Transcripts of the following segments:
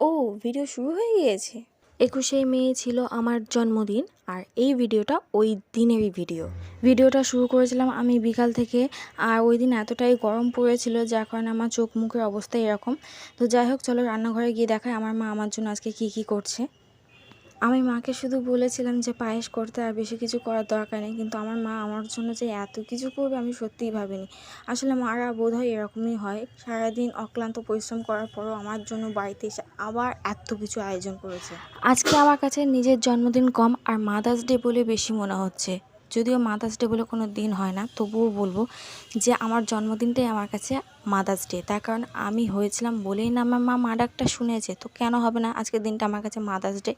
ও video শুরু হয়ে গিয়েছে। একুশে মে ছিল আমার জন্মদিন আর এই ভিডিওটা ওই দিনেরই ভিডিও ভিডিওটা শুরু করেছিলাম আমি বিকাল থেকে আর ওই দিন এতটাই গরম পড়েছিল, যার কারণে আমার চোখ মুখের অবস্থা এরকম। তো যাই হোক, চলো রান্নাঘরে গিয়ে দেখায় আমার মা আমার জন্য আজকে কি কি করছে। আমি মাকে শুধু বলেছিলাম যে পায়েস করতে আর বেশি কিছু করার দরকার নেই, কিন্তু আমার মা আমার জন্য যে এত কিছু করবে আমি সত্যিই ভাবিনি। আসলে মারা বোধ হয় এরকমই হয়। সারাদিন অক্লান্ত পরিশ্রম করার পরও আমার জন্য বাড়িতে এসে আবার এত কিছু আয়োজন করেছে। আজকে আমার কাছে নিজের জন্মদিন কম আর মাদার্স ডে বলে বেশি মনে হচ্ছে। যদিও মাদার্স ডে বলে কোনো দিন হয় না, তবুও বলব যে আমার জন্মদিনটাই আমার কাছে মাদার্স ডে তার কারণ আমি হয়েছিলাম বলেই না, আমার মা মা ডাকটা শুনেছে, তো কেন হবে না? আজকের দিনটা আমার কাছে মাদার্স ডে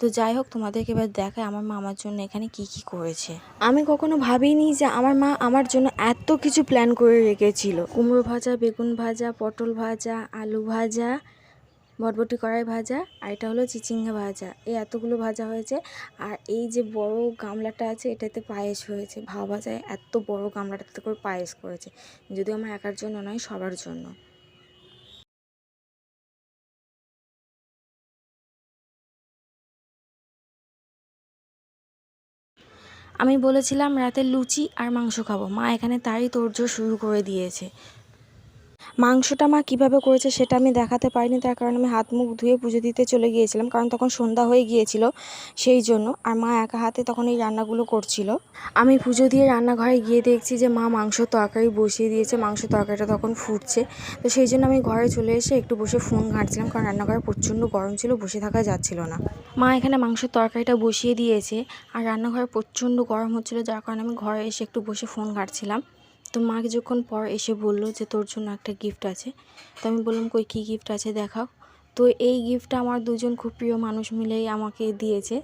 তো যাই হোক, তোমাদেরকে এবার দেখায় আমার মা আমার জন্য এখানে কি কি করেছে। আমি কখনো ভাবিনি যে আমার মা আমার জন্য এত কিছু প্ল্যান করে রেখেছিল। কুমড়ো ভাজা, বেগুন ভাজা, পটল ভাজা, আলু ভাজা বটবটি কড়াই ভাজা আর এটা হলো চিচিঙ্গা ভাজা। এই এতগুলো ভাজা হয়েছে আর এই যে বড় গামলাটা আছে এটাতে পায়েস হয়েছে। ভাবা যায় এত বড় গামলাটাতে করে পায়েস করেছে। যদিও আমার একার জন্য নয়, সবার জন্য। আমি বলেছিলাম রাতে লুচি আর মাংস খাব। মা এখানে তারই তোড়জোড় শুরু করে দিয়েছে। মাংসটা মা কীভাবে করেছে সেটা আমি দেখাতে পারিনি, তার কারণে আমি হাত মুখ ধুয়ে পুজো দিতে চলে গিয়েছিলাম, কারণ তখন সন্ধ্যা হয়ে গিয়েছিল সেই জন্য, আর মা একা হাতে তখন এই রান্নাগুলো করছিল। আমি পুজো দিয়ে রান্নাঘরে গিয়ে দেখছি যে মা মাংস তরকারি বসিয়ে দিয়েছে, মাংস তরকারিটা তখন ফুটছে। তো সেই জন্য আমি ঘরে চলে এসে একটু বসে ফোন ঘাঁটছিলাম, কারণ রান্নাঘরে প্রচণ্ড গরম ছিল, বসে থাকা যাচ্ছিল না। মা এখানে মাংসের তরকারিটা বসিয়ে দিয়েছে, আর রান্নাঘরে প্রচণ্ড গরম হচ্ছিল, যার কারণে আমি ঘরে এসে একটু বসে ফোন ঘাঁটছিলাম। তো মা কিছুক্ষণ পর এসে বলল যে, তোর জন্য একটা গিফট আছে। তো আমি বললাম, কই, কী গিফট আছে দেখাও। তো এই গিফটটা আমার দুজন খুব প্রিয় মানুষ মিলেই আমাকে দিয়েছে।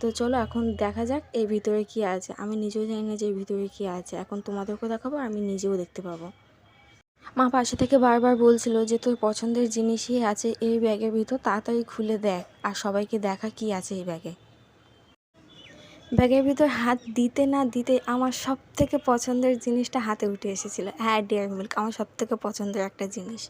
তো চলো এখন দেখা যাক এর ভিতরে কী আছে। আমি নিজেও জানি না যে এর ভিতরে কী আছে। এখন তোমাদেরকেও দেখাবো আমি নিজেও দেখতে পাবো। মা পাশে থেকে বারবার বলছিল যে, তোর পছন্দের জিনিসই আছে এই ব্যাগের ভিতর, তাড়াতাড়ি খুলে দেখ, আর সবাইকে দেখা কি আছে এই ব্যাগে ব্যাগের ভিতর হাত দিতে না দিতে আমার সব থেকে পছন্দের জিনিসটা হাতে উঠে এসেছিল। হ্যাঁ ডেয়ার মিল্ক আমার সব থেকে পছন্দের একটা জিনিস।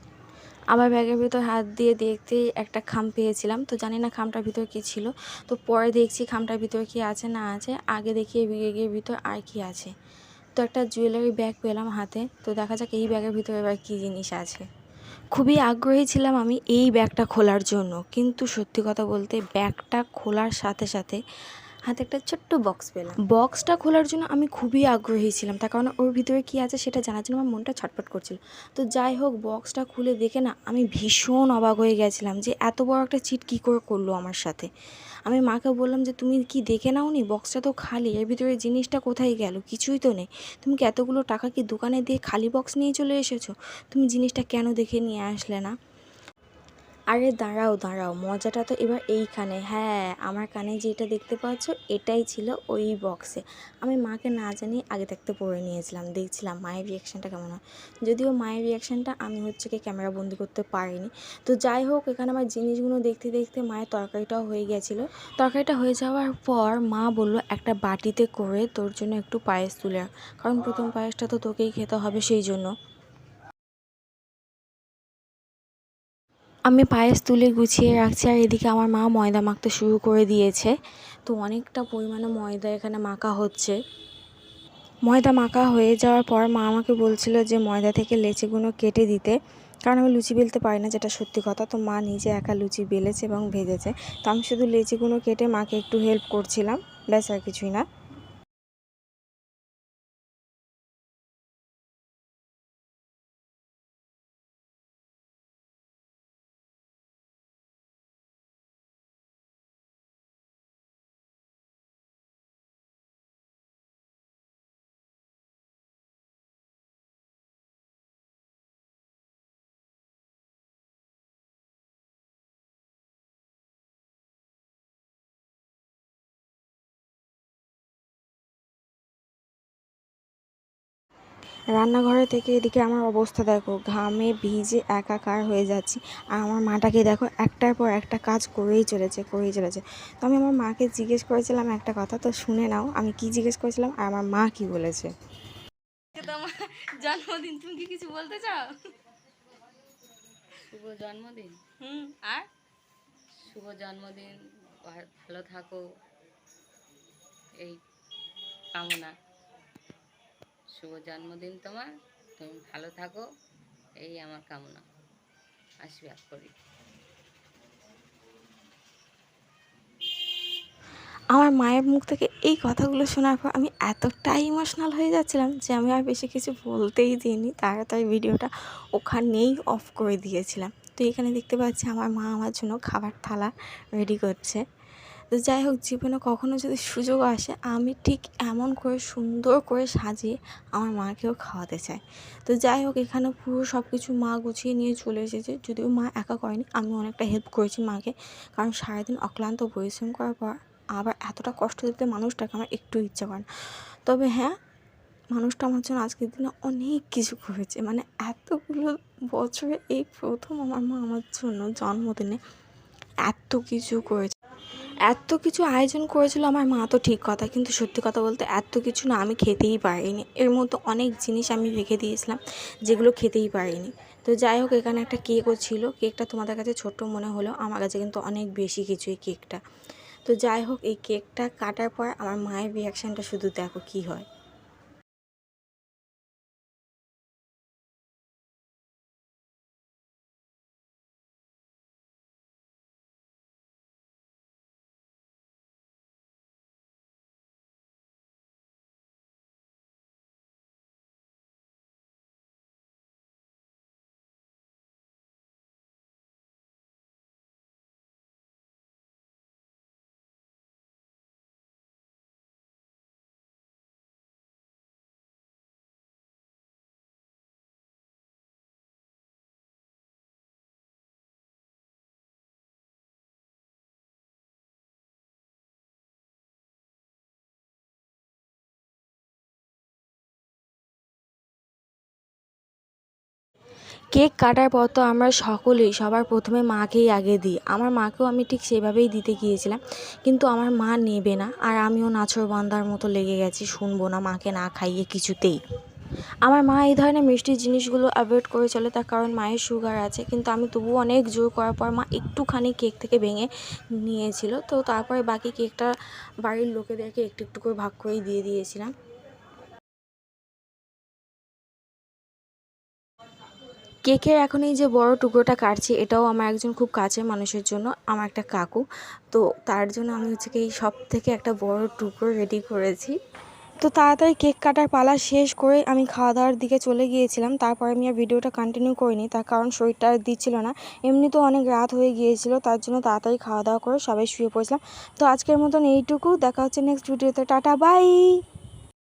আবার ব্যাগের ভিতর হাত দিয়ে দেখতেই একটা খাম পেয়েছিলাম। তো জানি না খামটার ভিতর কী ছিল। তো পরে দেখছি খামটার ভিতর কি আছে না আছে। আগে দেখি এই ব্যাগের ভিতর আর কি আছে। তো একটা জুয়েলারি ব্যাগ পেলাম হাতে। তো দেখা যাক এই ব্যাগের ভিতরে এবার কী জিনিস আছে। খুবই আগ্রহী ছিলাম আমি এই ব্যাগটা খোলার জন্য। কিন্তু সত্যি কথা বলতে ব্যাগটা খোলার সাথে সাথে হাতে একটা ছোট্ট বক্স পেলাম। বক্সটা খোলার জন্য আমি খুবই আগ্রহী ছিলাম, তার কারণ ওর ভিতরে কী আছে সেটা জানার জন্য আমার মনটা ছটফট করছিল। তো যাই হোক বক্সটা খুলে দেখে না আমি ভীষণ অবাক হয়ে গেছিলাম যে এত বড় একটা চিট কী করে করল আমার সাথে। আমি মাকে বললাম যে, তুমি কি দেখে নাও নি বক্সটা তো খালি, এর ভিতরে জিনিসটা কোথায় গেল? কিছুই তো নেই। তুমি কি এতগুলো টাকা কি দোকানে দিয়ে খালি বক্স নিয়ে চলে এসেছ? তুমি জিনিসটা কেন দেখে নিয়ে আসলে না? আরে দাঁড়াও দাঁড়াও, মজাটা তো এবার এইখানে। হ্যাঁ আমার কানে যেটা দেখতে পাচ্ছ, এটাই ছিল ওই বক্সে আমি মাকে না জানিয়ে আগে থাকতে পড়ে নিয়েছিলাম, দেখছিলাম মায়ের রিয়াকশানটা কেমন হয়। যদিও মায়ের রিয়াকশানটা আমি হচ্ছে কি ক্যামেরা বন্দি করতে পারিনি। তো যাই হোক, এখানে আমার জিনিসগুলো দেখতে দেখতে মায়ের তরকারিটাও হয়ে গেছিল। তরকারিটা হয়ে যাওয়ার পর মা বলল, একটা বাটিতে করে তোর জন্য একটু পায়েস তুলে। কারণ প্রথম পায়েসটা তো তোকেই খেতে হবে সেই জন্য। আমি পায়েস তুলে গুছিয়ে রাখছি আর এদিকে আমার মা ময়দা মাখতে শুরু করে দিয়েছে। তো অনেকটা পরিমাণে ময়দা এখানে মাখা হচ্ছে। ময়দা মাখা হয়ে যাওয়ার পর মা আমাকে বলছিল যে ময়দা থেকে লেচিগুলো কেটে দিতে। কারণ আমি লুচি বেলতে পারি না, যেটা সত্যি কথা। তো মা নিজে একা লুচি বেলেছে এবং ভেজেছে। তো আমি শুধু লেচিগুলো কেটে মাকে একটু হেল্প করছিলাম। ব্যাস আর কিছুই না। রান্নাঘরে থেকে এদিকে আমার অবস্থা দেখো ঘামে ভিজে একাকার হয়ে যাচ্ছি। আর আমার মাটাকে দেখো একটার পর একটা কাজ করেই চলেছে করেই চলেছে। তো আমি আমার মাকে জিজ্ঞেস করেছিলাম একটা কথা তো শুনে নাও আমি কি জিজ্ঞেস করেছিলাম আর আমার মা কি বলেছে? তোমার জন্মদিন তুমি কি কিছু বলতে চাও? শুভ জন্মদিন। হুম আর? শুভ জন্মদিন ভালো থাকো। এই কামনা। শুভ জন্মদিন তোমার। তুমি ভালো থাকো। এই আমার কামনা। আশীর্বাদ করি আমার মায়ের মুখ থেকে এই কথাগুলো শোনার পর আমি এতটাই ইমোশনাল হয়ে যাচ্ছিলাম যে আমি আর বেশি কিছু বলতেই দিইনি। তাড়াতাড়ি ভিডিওটা ওখানেই অফ করে দিয়েছিলাম। তো এখানে দেখতে পাচ্ছি আমার মা আমার জন্য খাবার থালা রেডি করছে। তো যাই হোক, জীবনে কখনো যদি সুযোগ আসে, আমি ঠিক এমন করে সুন্দর করে সাজিয়ে আমার মাকেও খাওয়াতে চাই। তো যাই হোক, এখানে পুরো সব কিছু মা গুছিয়ে নিয়ে চলে এসেছে। যদিও মা একা করেনি, আমি অনেকটা হেল্প করেছি মাকে। কারণ সারাদিন অক্লান্ত পরিশ্রম করার পর আবার এতটা কষ্ট দিতে মানুষটাকে আমার একটু ইচ্ছা করে না। তবে হ্যাঁ মানুষটা আমার জন্য আজকের দিনে অনেক কিছু করেছে। মানে এতগুলো বছরে এই প্রথম আমার মা আমার জন্য জন্মদিনে এত কিছু করেছে। এত কিছু আয়োজন করেছিল আমার মা তো ঠিক কথা, কিন্তু সত্যি কথা বলতে এত কিছু না আমি খেতেই পারিনি। এর মধ্যে অনেক জিনিস আমি রেখে দিয়েছিলাম যেগুলো খেতেই পারিনি। তো যাই হোক, এখানে একটা কেকও ছিল। কেকটা তোমাদের কাছে ছোট্ট মনে হলো, আমার কাছে কিন্তু অনেক বেশি কিছু এই কেকটা তো যাই হোক, এই কেকটা কাটার পর আমার মায়ের রিয়াকশানটা শুধু দেখো কি হয়। কেক কাটার পর তো আমরা সকলেই, সবার প্রথমে মাকেই আগে দিই। আমার মাকেও আমি ঠিক সেভাবেই দিতে গিয়েছিলাম, কিন্তু আমার মা নেবে না আর আমিও নাছোড়বান্দার মতো লেগে গেছি, শুনব না, মাকে না খাইয়ে কিছুতেই। আমার মা এই ধরনের মিষ্টি জিনিসগুলো অ্যাভয়েড করে চলে, তার কারণ মায়ের সুগার আছে, কিন্তু আমি তবুও অনেক জোর করার পর মা একটুখানি কেক থেকে ভেঙে নিয়েছিল, তো তারপরে বাকি কেকটা বাড়ির লোকেদেরকে একটু একটু করে ভাগ করেই দিয়ে দিয়েছিলাম। কেকের এখন এই যে বড় টুকরোটা কাটছি, এটাও আমার একজন খুব কাছের মানুষের জন্য, আমার একটা কাকু। তো তার জন্য আমি হচ্ছে কি এই সব থেকে একটা বড় টুকরো রেডি করেছি। তো তাড়াতাড়ি কেক কাটার পালা শেষ করে আমি খাওয়া দাওয়ার দিকে চলে গিয়েছিলাম। তারপরে আমি আর ভিডিওটা কন্টিনিউ করিনি, তার কারণ শরীরটা আর দিচ্ছিল না। এমনিতেও অনেক রাত হয়ে গিয়েছিল, তার জন্য তাড়াতাড়ি খাওয়া দাওয়া করে সবাই শুয়ে পড়েছিলাম। তো আজকের মতন এইটুকু, দেখা হচ্ছে নেক্সট ভিডিওতে টাটা বাই